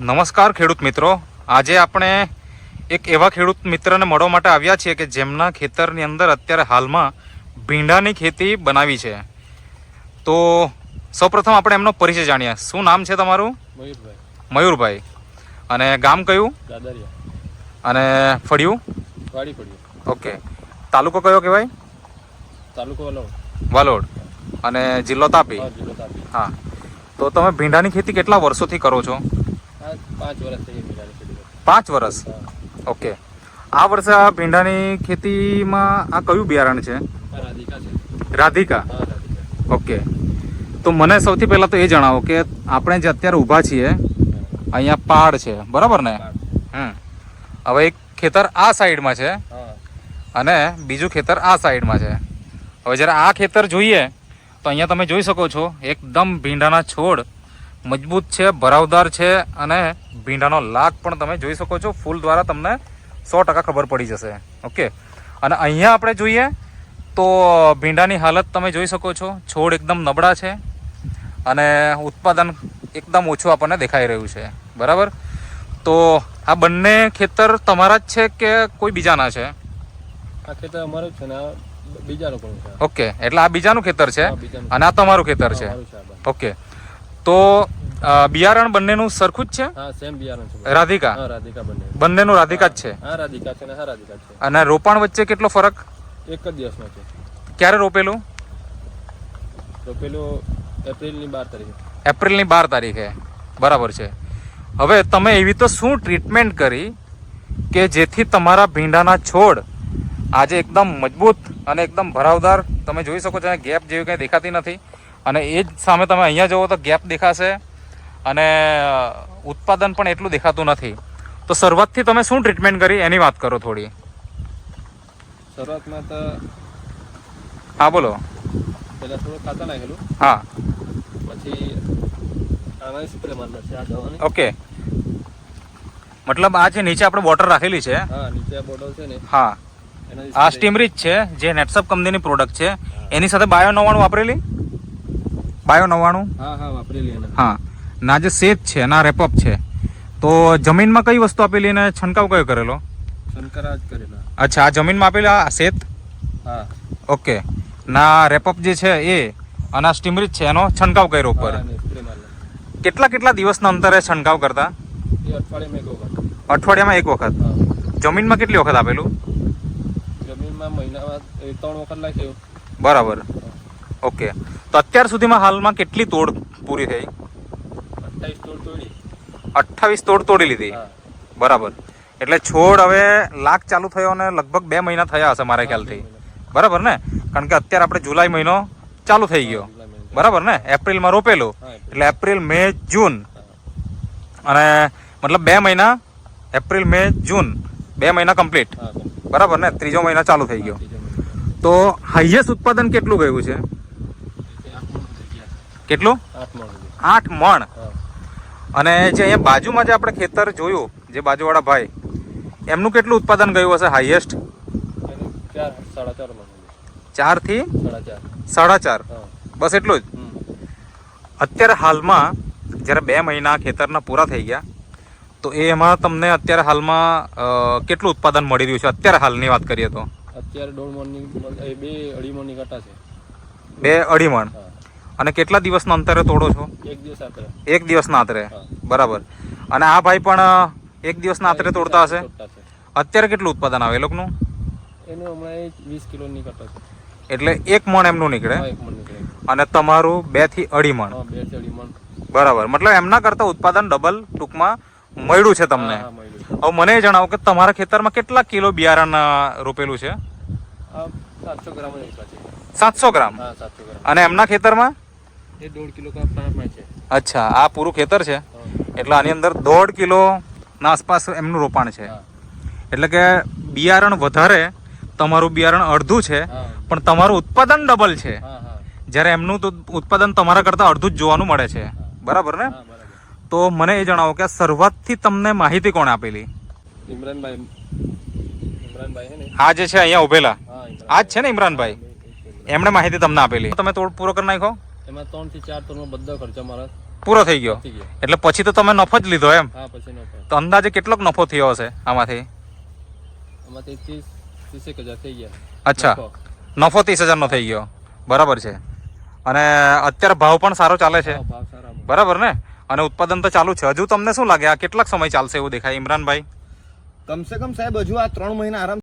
નમસ્કાર ખેડૂત મિત્રો. આજે આપણે એક એવા ખેડૂત મિત્રને મળવા માટે આવ્યા છીએ કે જેમના ખેતરની અંદર અત્યારે હાલમાં ભીંડાની ખેતી બનાવી છે. તો સૌપ્રથમ આપણે એમનો પરિચય જાણીએ. શું નામ છે તમારું? મયુરભાઈ. મયુરભાઈ. અને ગામ કયું? અને ફળિયું? ઓકે તાલુકો કયો કહેવાય? તાલુકો વાલોડ. વાલોડ. અને જિલ્લો તાપી? હા જિલ્લો તાપી. હા. તો તમે ભીંડાની ખેતી કેટલા વર્ષોથી કરો છો? પાંચ વર્ષ થઈ ગયા પાંચ વર્ષ ઓકે. આ વર્ષે આ ભીંડાની ખેતીમાં આ કયું બિયારણ છે? રાધિકા ઓકે. તો મને સૌથી પહેલાં તો એ જણાવો કે આપણે જે અત્યારે ઊભા છીએ અહીંયા પહાડ છે. બરાબર ને? હમ. હવે એક ખેતર આ સાઈડમાં છે અને બીજું ખેતર આ સાઈડમાં છે. હવે જ્યારે આ ખેતર જોઈએ તો અહીંયા તમે જોઈ શકો છો એકદમ ભીંડાના છોડ મજબૂત છે ભરાવદાર છે અને ભીંડાનો લાગ પણ તમે જોઈ શકો છો. ફૂલ દ્વારા તમને સો ટકા ખબર પડી જશે. ઓકે? અને અહીંયા આપણે જોઈએ તો ભીંડાની હાલત તમે જોઈ શકો છો. છોડ એકદમ નબળા છે અને ઉત્પાદન એકદમ ઓછું આપણને દેખાઈ રહ્યું છે. બરાબર? તો આ બંને ખેતર તમારા જ છે કે કોઈ બીજાના છે? આ ખેતર અમારું જ છે ને બીજાનું બીજા છે. ઓકે એટલે આ બીજાનું ખેતર છે અને આ તમારું ખેતર છે. ઓકે. તો બિયારણ બંનેનું સરખું જ છે? હા સેમ બિયારણ છે રાધિકા? હા રાધિકા બંને. બંનેનું રાધિકા જ છે? હા રાધિકા છે ને હા રાધિકા છે. અને રોપાણ વચ્ચે કેટલો ફરક? એક જ દિવસનો છે. ક્યારે રોપેલું? રોપેલું એપ્રિલની બાર તારીખે. એપ્રિલની બાર તારીખે. બરાબર છે. હવે તમે એવી તો શું ટ્રીટમેન્ટ કરી કે જેથી તમારા ભીંડાના છોડ આજે એકદમ મજબૂત અને એકદમ ભરાવદાર તમે જોઈ શકો છો ગેપ જેવી કંઈ દેખાતી નથી. અને એ જ સામે તમે અહીંયા જુઓ તો ગેપ દેખાશે અને ઉત્પાદન પણ એટલું દેખાતું નથી. તો શરૂઆતથી તમે શું ટ્રીટમેન્ટ કરી? એની વાત કરો થોડી. શરૂઆતમાં તો હા બોલો. પેલા થોડું ખાતર નાખેલું. હા. પછી આમાં સ્પ્રે મારનાર છે આ દવાની. ઓકે. મતલબ આ જે નીચે આપણે બોટર રાખેલી છે હા નીચે આ બોટલ છે ને હા. આ સ્ટીમરીજ છે જે નેટસપ કંપનીની પ્રોડક્ટ છે. એની સાથે બાયો નવાણું વાપરેલી? બાયો નવ્વાણું? હા હા વાપરેલી એને હા. ના જે સેત છે ના રેપઅપ છે તો જમીનમાં કઈ વસ્તુ આપેલી અને છંટકાવ કયો કરેલો? શંકરા જ અચ્છા આ જમીનમાં આપેલા આ સેત? હા. ઓકે. ના રેપઅપ જે છે એ અને આ સ્ટીમરીજ છે એનો છંટકાવ કર્યો ઉપર. કેટલા કેટલા દિવસના અંતરે છંટકાવ કરતા? અઠવાડિયામાં એક વખત. અઠવાડિયામાં એક વખત. જમીનમાં કેટલી વખત આપેલું? જમીનમાં મહિનામાં ત્રણ વખત લાગ્યો બરાબર. ઓકે. તો અત્યાર સુધીમાં હાલમાં કેટલી તોડ પૂરી થઈ? અઠ્ઠાવીસ તોડ તોડી. અઠ્ઠાવીસ તોડ તોડી લીધી. બરાબર. એટલે છોડ હવે લાખ ચાલુ થયો અને લગભગ બે મહિના થયા હશે મારા ખ્યાલથી. બરાબર ને? કારણ કે અત્યારે આપણે જુલાઈ મહિનો ચાલુ થઈ ગયો. બરાબર ને? એપ્રિલમાં રોપેલું. એટલે એપ્રિલ મે જૂન. અને મતલબ બે મહિના એપ્રિલ મે જૂન. બે મહિના કમ્પ્લીટ. બરાબર. ને? ત્રીજો મહિના ચાલુ થઈ ગયો. તો હાઈએસ્ટ ઉત્પાદન કેટલું ગયું છે એ આઠ મણ થઈ ગયા. કેટલું? આઠ મણ. અને જે અહીંયા બાજુમાં જે આપણે ખેતર જોયું જે બાજુવાળા ભાઈ એમનું કેટલું ઉત્પાદન ગયું હશે હાઈએસ્ટ? ચાર ચારથી સાડા ચાર. બસ એટલું જ? અત્યારે હાલમાં જ્યારે બે મહિના ખેતરના પૂરા થઈ ગયા તો એ એમાં તમને અત્યારે હાલમાં કેટલું ઉત્પાદન મળી રહ્યું છે? અત્યારે હાલની વાત કરીએ તો. અત્યારે દોઢ મણની બે અઢી મણની કટા છે. બે અઢી મણ. અને કેટલા દિવસના અંતરે તોડો છો? એક દિવસ આતરે. એક દિવસના અંતરે બરાબર. અને આ ભાઈ પણ એક દિવસના અંતરે તોડતા હશે? અત્યારે કેટલું ઉત્પાદન આવે એ લોકોનું? એનું હમણાં વીસ કિલોની કટા એટલે એક મણ એમનું નીકળે? અને તમારું બેથી અઢી મણ? બરાબર. મતલબ એમના કરતા ઉત્પાદન ડબલ ટૂંકમાં મળ્યું છે તમને. હવે મને એ જણાવો કે તમારા ખેતરમાં કેટલા કિલો બિયારણ રોપેલું છે? સાતસો ગ્રામ. અને એમના ખેતરમાં? એ દોઢ કિલો છે. અચ્છા આ પૂરું ખેતર છે? એટલે આની અંદર દોઢ કિલો ના આસપાસ એમનું રોપાણ છે. એટલે કે બિયારણ વધારે તમારું બિયારણ અડધું છે પણ તમારું ઉત્પાદન ડબલ છે. હા હા. જ્યારે એમનું તો ઉત્પાદન તમારા કરતાં અડધું જ જોવાનું મળે છે. બરાબર ને? તો મને એ જણાવો કે શરૂઆતથી તમને માહિતી કોણે આપેલી? ઇમરાનભાઈ. આ જે છે અહીંયા ઉભેલા. આ જ છે ને ઇમરાનભાઈ? એમણે માહિતી તમને આપેલી. તમે તોડ પૂરો કરી નાખો એમાં ત્રણથી ચાર ટોનો બધો ખર્ચો મારા પૂરો થઈ ગયો? થઈ ગયો. એટલે પછી તો તમે નફો જ લીધો એમ? હા પછી નફો. તો અંદાજે કેટલોક નફો થયો હશે આમાંથી? આમાંથી ત્રીસ ત્રીસેક હજાર થઈ ગયા. અચ્છા. નફો. નફો ત્રીસ હજારનો થઈ ગયો. બરાબર છે. અને અત્યારે ભાવ પણ સારો ચાલે છે? હા, ભાવ સારા મળે. બરાબર ને? અને ઉત્પાદન તો ચાલુ છે. હજુ તમને શું લાગે? આ કેટલાક સમય ચાલશે એવું દેખાય? ઇમરાનભાઈ? કમસે કમ સાહેબ હજુ આ ત્રણ મહિના આરામ